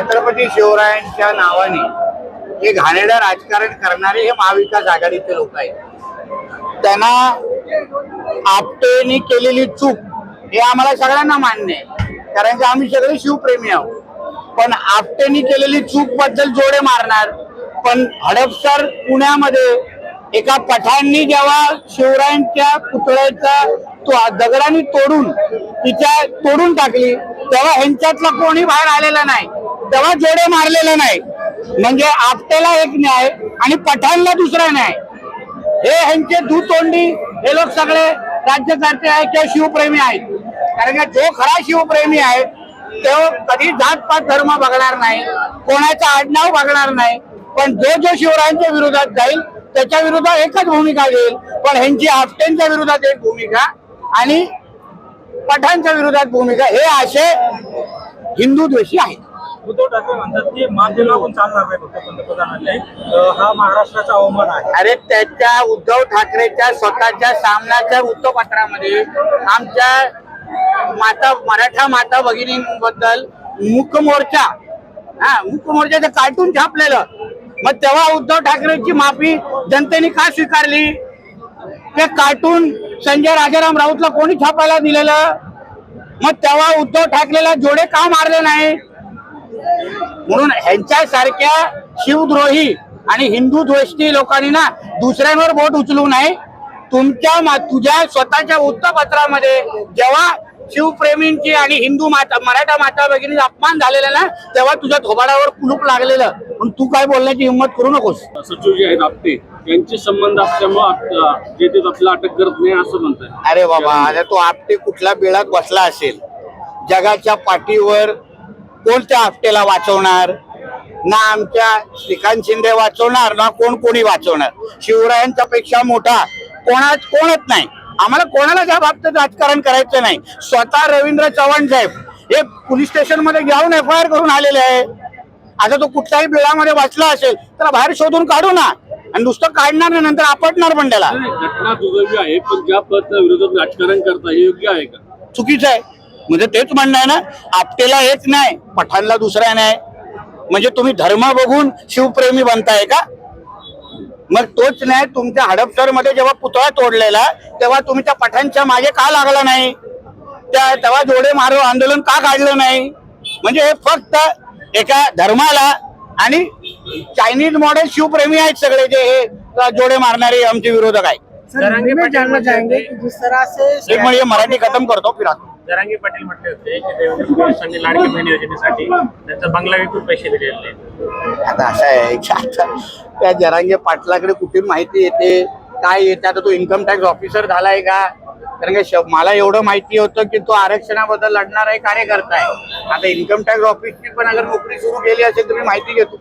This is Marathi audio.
छत्रपती शिवरायांच्या नावाने हे घाणेडं राजकारण करणारे हे महाविकास आघाडीचे लोक आहेत. त्यांना आपटेने केलेली चूक हे आम्हाला सगळ्यांना मान्य आहे. कारण की आम्ही सगळे शिवप्रेमी आहोत. पण आपटेनी केलेली चूकबद्दल जोडे मारणार पण हडपसर पुण्यामध्ये एका पठाणनी जेव्हा शिवरायांच्या पुतळ्याचा तो दगडाने तोडून तिच्या तोडून टाकली तेव्हा ह्यांच्यातला कोणी बाहेर आलेला नाही. तेव्हा जोडे मारलेला नाही. म्हणजे आपटेला एक न्याय आणि पठाणला दुसरा न्याय. हे ह्यांचे दुतोंडी हे लोक सगळे राज्यकर्ते आहेत किंवा शिवप्रेमी आहेत. कारण का जो खरा शिवप्रेमी आहे तो कधी जातपात धर्म बघणार नाही कोणाचा आडनाव बघणार नाही. पण जो जो शिवरायांच्या विरोधात जाईल त्याच्या विरोधात एकच भूमिका घेईल. पण ह्यांची आपटेंच्या विरोधात एक भूमिका आणि पठाणच्या विरोधात भूमिका. हे असे हिंदू द्वेषी आहेत. उद्धव ठाकरे म्हणतात की माध्यमातून चालणार नाही फक्त पंतप्रधानांनी. हा महाराष्ट्राचा अवमान आहे. अरे त्याच्या उद्धव ठाकरेच्या स्वतःच्या सामनाच्या वृत्तपत्रामध्ये आमच्या माता मराठा माता भगिनींबद्दल मुखमोर्चा हा मुखमोर्चाचं कार्टून छापलेलं. मग तेव्हा उद्धव ठाकरेची माफी जनतेने का स्वीकारली? ते कार्टून संजय राजाराम राऊतला कोणी छापायला दिलेलं? मग तेव्हा उद्धव ठाकरेला जोडे का मारले नाही? म्हणून ह्यांच्यासारख्या शिवद्रोही आणि हिंदू द्वेषी लोकांनी ना दुसऱ्यांवर बोट उचलू नये. तुमच्या मा- तुझ्या स्वतःच्या वृत्तपत्रामध्ये जेव्हा शिवप्रेमींची आणि हिंदू माता मराठा माता भगिनीचा अपमान झालेला ना तेव्हा तुझ्या थोबाडावर कुलूप लागलेलं. पण तू काय बोलण्याची हिंमत करू नकोस. सचिव जे आहेत आपटे यांचे संबंध असल्यामुळे जे ते आपल्याला अटक करत नाही असं म्हणतात अरे बाबा आता तो आपटे कुठल्या बिळात बसला असेल? जगाच्या पाठीवर कोणत्या आपटेला वाचवणार? ना आमच्या श्रीकांत शिंदे वाचवणार ना कोण कोणी वाचवणार? शिवरायांच्या पेक्षा मोठा कोणाच कोणच नाही. आम्हाला कोणाला त्या बाबतीत राजकारण करायचं नाही. स्वतः रवींद्र चव्हाण साहेब हे पोलीस स्टेशनमध्ये जाऊन एफ आय आर करून आलेले आहे. आता तो कुठल्याही बिळामध्ये वाचला असेल त्याला बाहेर शोधून काढू ना. आणि नुसतं काढणार नाही नंतर आपटणार पण त्याला. घटना दुर्दैवी आहे पण ज्या पद्धतीने विरोधात राजकारण करता हे योग्य आहे का? चुकीचं आहे. म्हणजे तेच म्हणणं आहे ना आपटेला एक नाही पठाणला दुसरा नाही म्हणजे तुम्ही धर्म बघून शिवप्रेमी बनताय का? मग तोच नाही तुमच्या हडपसरमध्ये जेव्हा पुतळा तोडलेला तेव्हा तुम्ही त्या पठाणच्या मागे का लागला नाही? त्या तेव्हा जोडे मारो आंदोलन का काढलं नाही? म्हणजे हे फक्त एका धर्माला आणि चायनीज मॉडेल शिवप्रेमी आहेत सगळे जे हे जोडे मारणारे आमचे विरोधक आहेत. में जानना चाहेंगे कि जिस तरह से एक म्हणजे मराठी खतम करतो फिरा जरांगे पाटील म्हटले होते की देवेंद्र फडणवीसांनी लाडकी बहीण योजनेसाठी त्यांचा बंगला विकून पैसे दिलेले आहेत. आता असं आहे की आता त्या जरांगे पाटलाकडे कुठून माहिती येते? काय येते? आता तो इन्कम टॅक्स ऑफिसर झालाय का? कारण का श- मला एवढं माहिती होतं की तो आरक्षणाबद्दल लढणार आहे कार्यकर्ता आहे. आता इन्कम टॅक्स ऑफिसची पण अगर नोकरी सुरू केली असेल तर मी माहिती घेतो.